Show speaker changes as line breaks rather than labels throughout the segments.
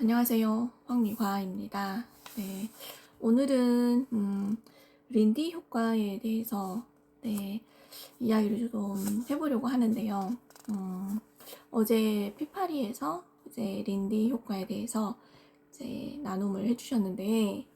안녕하세요. 황미화입니다. 네, 오늘은 음, 린디 효과에 대해서 네, 이야기를 좀 해보려고 하는데요. 음, 어제 피파리에서 이제 린디 효과에 대해서 이제 나눔을 해주셨는데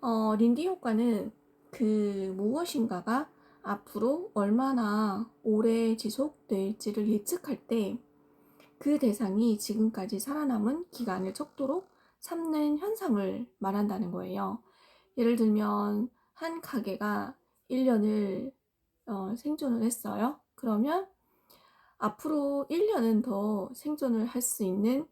어, 린디 효과는 그 무엇인가가 앞으로 얼마나 오래 지속될지를 예측할 때 그 대상이 지금까지 살아남은 기간을 척도로 삼는 현상을 말한다는 거예요. 예를 들면 한 가게가 1년을 어, 생존을 했어요. 그러면 앞으로 1년은 더 생존을 할 수 있는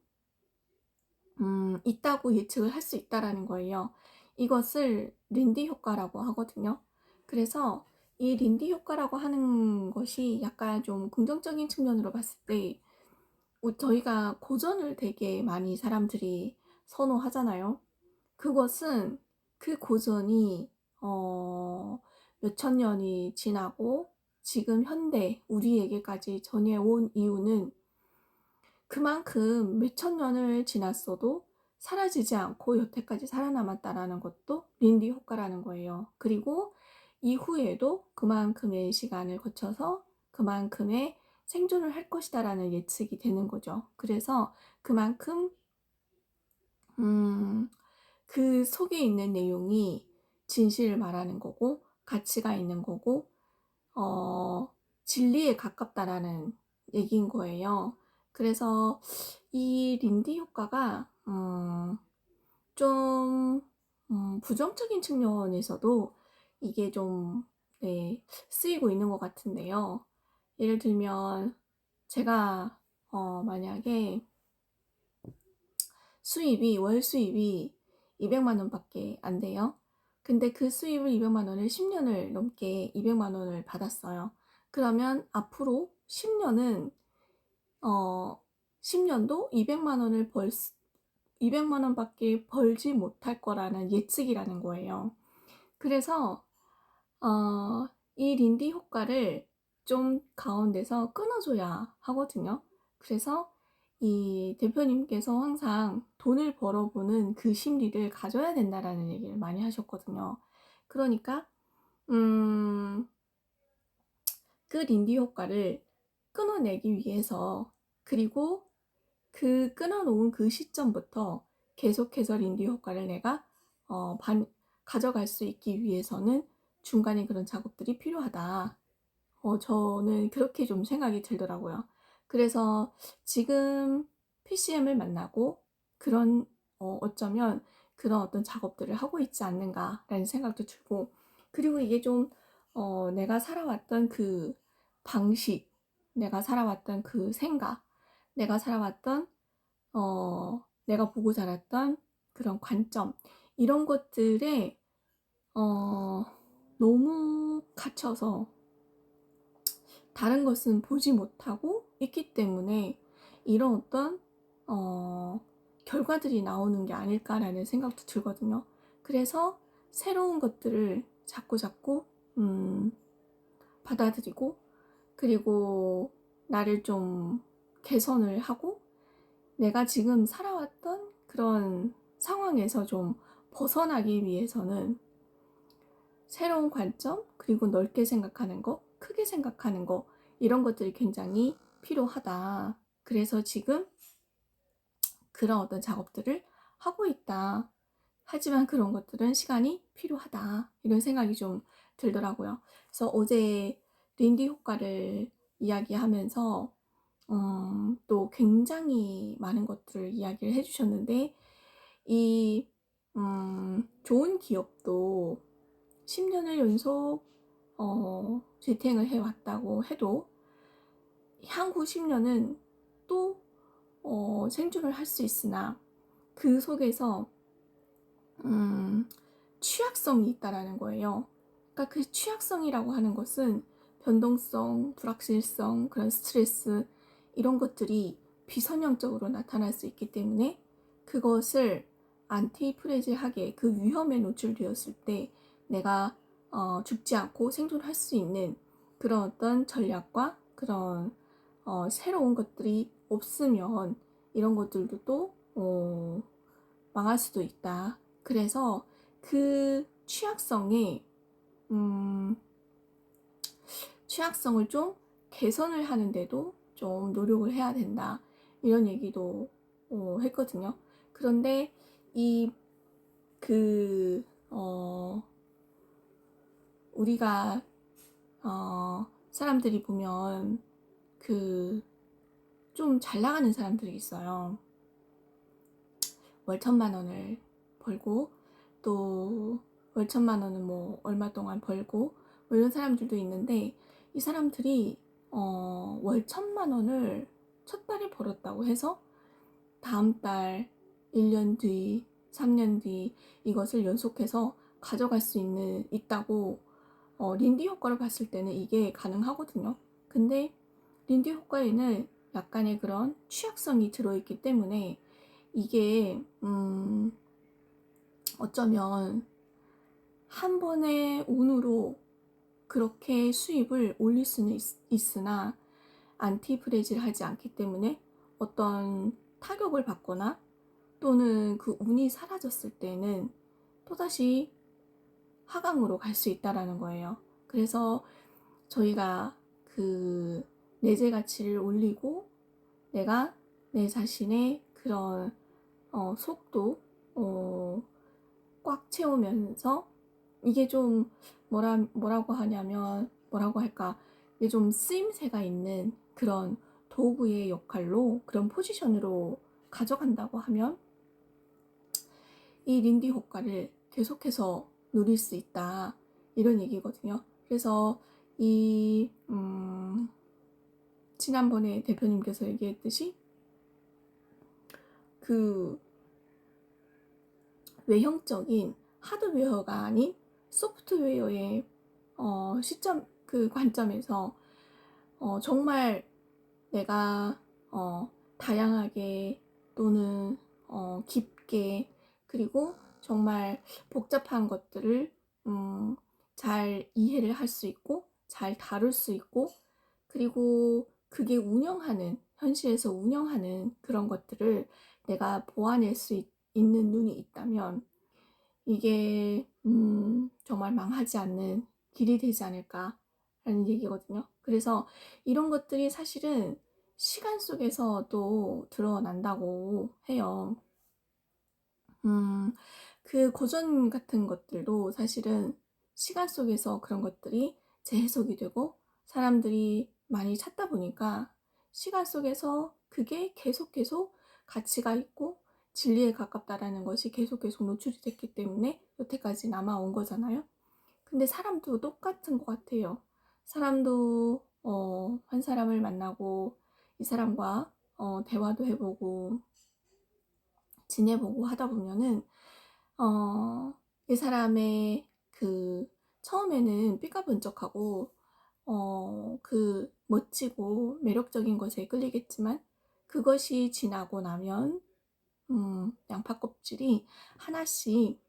음, 있다고 예측을 할 수 있다라는 거예요. 이것을 린디 효과라고 하거든요. 그래서 이 린디 효과라고 하는 것이 약간 좀 긍정적인 측면으로 봤을 때 저희가 고전을 되게 많이 사람들이 선호하잖아요. 그것은 그 고전이 어, 몇천 년이 지나고 지금 현대 우리에게까지 전해온 이유는 그만큼 몇천 년을 지났어도 사라지지 않고 여태까지 살아남았다라는 것도 린디 효과라는 거예요. 그리고 이후에도 그만큼의 시간을 거쳐서 그만큼의 생존을 할 것이다라는 예측이 되는 거죠. 그래서 그만큼 음, 그 속에 있는 내용이 진실을 말하는 거고 가치가 있는 거고 어, 진리에 가깝다라는 얘기인 거예요. 그래서 이 린디 효과가 음, 좀 음, 부정적인 측면에서도 이게 좀 네, 쓰이고 있는 것 같은데요. 예를 들면 제가 어, 만약에 수입이 월 수입이 200만 원밖에 안 돼요. 근데 그 수입을 200만 원을 10년을 넘게 200만 원을 받았어요. 그러면 앞으로 10년은 어 10년도 200만 원을 벌 200만 원밖에 벌지 못할 거라는 예측이라는 거예요. 그래서 어, 이 린디 효과를 좀 가운데서 끊어줘야 하거든요. 그래서 이 대표님께서 항상 돈을 벌어보는 그 심리를 가져야 된다라는 얘기를 많이 하셨거든요. 그러니까, 음, 그 린디 효과를 끊어내기 위해서, 그리고 그 끊어놓은 그 시점부터 계속해서 린디 효과를 내가, 어, 반, 가져갈 수 있기 위해서는 중간에 그런 작업들이 필요하다. 어, 저는 그렇게 좀 생각이 들더라고요. 그래서 지금 PCM을 만나고 그런 어, 어쩌면 그런 어떤 작업들을 하고 있지 않는가라는 생각도 들고 그리고 이게 좀 어, 내가 살아왔던 그 방식, 내가 살아왔던 그 생각, 내가 살아왔던 어, 내가 보고 자랐던 그런 관점 이런 것들에 어, 너무 갇혀서 다른 것은 보지 못하고 있기 때문에 이런 어떤 어, 결과들이 나오는 게 아닐까라는 생각도 들거든요. 그래서 새로운 것들을 자꾸 자꾸 음, 받아들이고 그리고 나를 좀 개선을 하고 내가 지금 살아왔던 그런 상황에서 좀 벗어나기 위해서는 새로운 관점 그리고 넓게 생각하는 것 크게 생각하는 거 이런 것들이 굉장히 필요하다. 그래서 지금 그런 어떤 작업들을 하고 있다. 하지만 그런 것들은 시간이 필요하다. 이런 생각이 좀 들더라고요. 그래서 어제 린디 효과를 이야기하면서 음, 또 굉장히 많은 것들을 이야기를 해주셨는데 이 음, 좋은 기업도 10년을 연속 어, 재탱을 해왔다고 해도 향후 10년은 또 어, 생존을 할 수 있으나 그 속에서 음, 취약성이 있다라는 거예요. 그러니까 그 취약성이라고 하는 것은 변동성, 불확실성, 그런 스트레스 이런 것들이 비선형적으로 나타날 수 있기 때문에 그것을 안티프레즈하게 그 위험에 노출되었을 때 내가 어, 죽지 않고 생존할 수 있는 그런 어떤 전략과 그런 어, 새로운 것들이 없으면 이런 것들도 또 어, 망할 수도 있다. 그래서 그 취약성에 음, 취약성을 좀 개선을 하는데도 좀 노력을 해야 된다. 이런 얘기도 어, 했거든요. 그런데 이 그 어, 우리가 어, 사람들이 보면 그 좀 잘 나가는 사람들이 있어요. 월 천만 원을 벌고 또 월 천만 원은 뭐 얼마 동안 벌고 뭐 이런 사람들도 있는데 이 사람들이 어, 월 천만 원을 첫 달에 벌었다고 해서 다음 달 1년 뒤, 3년 뒤 이것을 연속해서 가져갈 수 있는 있다고 어, 린디 효과를 봤을 때는 이게 가능하거든요. 근데 린디 효과에는 약간의 그런 취약성이 들어있기 때문에 이게 음, 어쩌면 한 번의 운으로 그렇게 수입을 올릴 수는 있, 으나 안티프레질 하지 않기 때문에 어떤 타격을 받거나 또는 그 운이 사라졌을 때는 또다시 하강으로 갈 수 있다라는 거예요. 그래서 저희가 그 내재 가치를 올리고 내가 내 자신의 그런 어, 속도 어, 꽉 채우면서 이게 좀 뭐라 뭐라고 하냐면 뭐라고 할까 이게 좀 쓰임새가 있는 그런 도구의 역할로 그런 포지션으로 가져간다고 하면 이 린디 효과를 계속해서 누릴 수 있다 이런 얘기거든요. 그래서 이 음, 지난번에 대표님께서 얘기했듯이 그 외형적인 하드웨어가 아닌 소프트웨어의 어, 시점 그 관점에서 어, 정말 내가 어, 다양하게 또는 어, 깊게 그리고 정말 복잡한 것들을 음, 잘 이해를 할 수 있고 잘 다룰 수 있고 그리고 그게 운영하는 현실에서 운영하는 그런 것들을 내가 보완할 수 있, 는 눈이 있다면 이게 음, 정말 망하지 않는 길이 되지 않을까라는 얘기거든요. 그래서 이런 것들이 사실은 시간 속에서도 드러난다고 해요. 음, 그 고전 같은 것들도 사실은 시간 속에서 그런 것들이 재해석이 되고 사람들이 많이 찾다 보니까 시간 속에서 그게 계속 계속 가치가 있고 진리에 가깝다라는 것이 계속 계속 노출이 됐기 때문에 여태까지 남아온 거잖아요. 근데 사람도 똑같은 것 같아요. 사람도 어, 한 사람을 만나고 이 사람과 어, 대화도 해보고 지내보고 하다 보면은 어, 이 사람의 그 처음에는 삐까번쩍하고 어, 그 멋지고 매력적인 것에 끌리겠지만 그것이 지나고 나면 음, 양파 껍질이 하나씩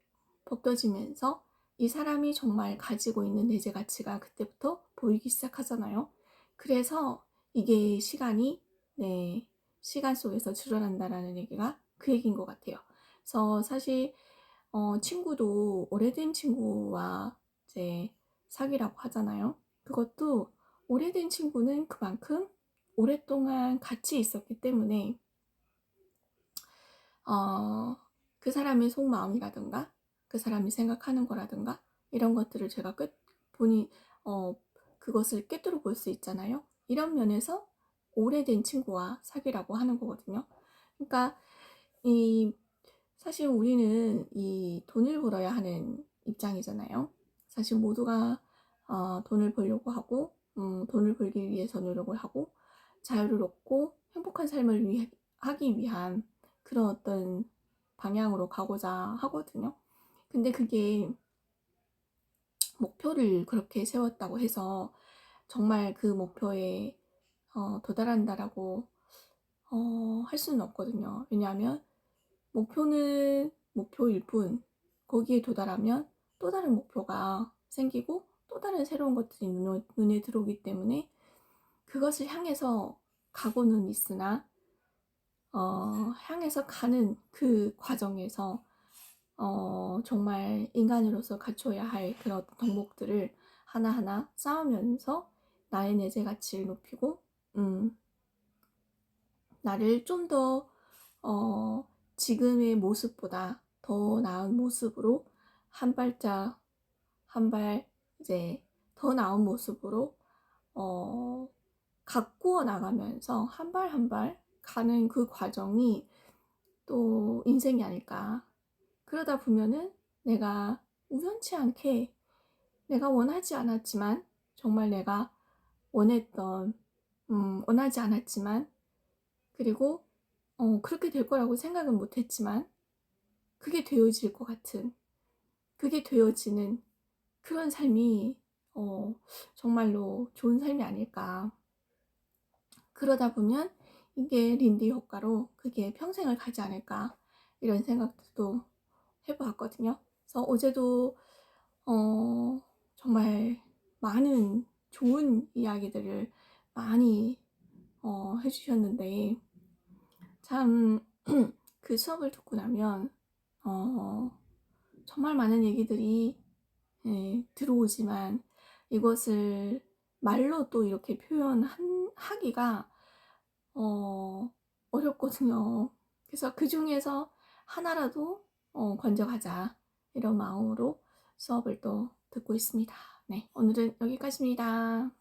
벗겨지면서 이 사람이 정말 가지고 있는 내재 가치가 그때부터 보이기 시작하잖아요. 그래서 이게 시간이 네, 시간 속에서 줄어난다라는 얘기가 그 얘기인 것 같아요. 그래서 사실 어, 친구도 오래된 친구와 이제 사귀라고 하잖아요. 그것도 오래된 친구는 그만큼 오랫동안 같이 있었기 때문에 어, 그 사람의 속마음이라든가 그 사람이 생각하는 거라든가 이런 것들을 제가 끝 보니 어, 그것을 꿰뚫어 볼수 있잖아요. 이런 면에서 오래된 친구와 사귀라고 하는 거거든요. 그러니까 이 사실 우리는 이 돈을 벌어야 하는 입장이잖아요. 사실 모두가 어, 돈을 벌려고 하고 음, 돈을 벌기 위해서 노력을 하고 자유를 얻고 행복한 삶을 위, 하기 위한 그런 어떤 방향으로 가고자 하거든요. 근데 그게 목표를 그렇게 세웠다고 해서 정말 그 목표에 어, 도달한다라고 어, 할 수는 없거든요. 왜냐하면 목표는 목표일 뿐. 거기에 도달하면 또 다른 목표가 생기고 또 다른 새로운 것들이 눈에, 눈에 들어오기 때문에 그것을 향해서 가고는 있으나 어, 향해서 가는 그 과정에서 어, 정말 인간으로서 갖춰야 할 그런 덕목들을 하나하나 쌓으면서 나의 내재 가치를 높이고, 음, 나를 좀 더, 어, 지금의 모습보다 더 나은 모습으로 한 발짝, 한 발, 이제 더 나은 모습으로, 어, 가꾸어 나가면서 한 발 한 발 가는 그 과정이 또 인생이 아닐까. 그러다 보면은 내가 우연치 않게 내가 원하지 않았지만 정말 내가 원했던 음, 원하지 않았지만 그리고 어, 그렇게 될 거라고 생각은 못했지만 그게 되어질 것 같은 그게 되어지는 그런 삶이 어, 정말로 좋은 삶이 아닐까. 그러다 보면 이게 린디 효과로 그게 평생을 가지 않을까 이런 생각도 해보았거든요. 그래서 어제도 어, 정말 많은 좋은 이야기들을 많이 어, 해주셨는데 참 그 수업을 듣고 나면 어, 정말 많은 얘기들이 예, 들어오지만 이것을 말로 또 이렇게 표현하기가 어, 어렵거든요. 그래서 그 중에서 하나라도 어, 건져가자 이런 마음으로 수업을 또 듣고 있습니다. 네, 오늘은 여기까지입니다.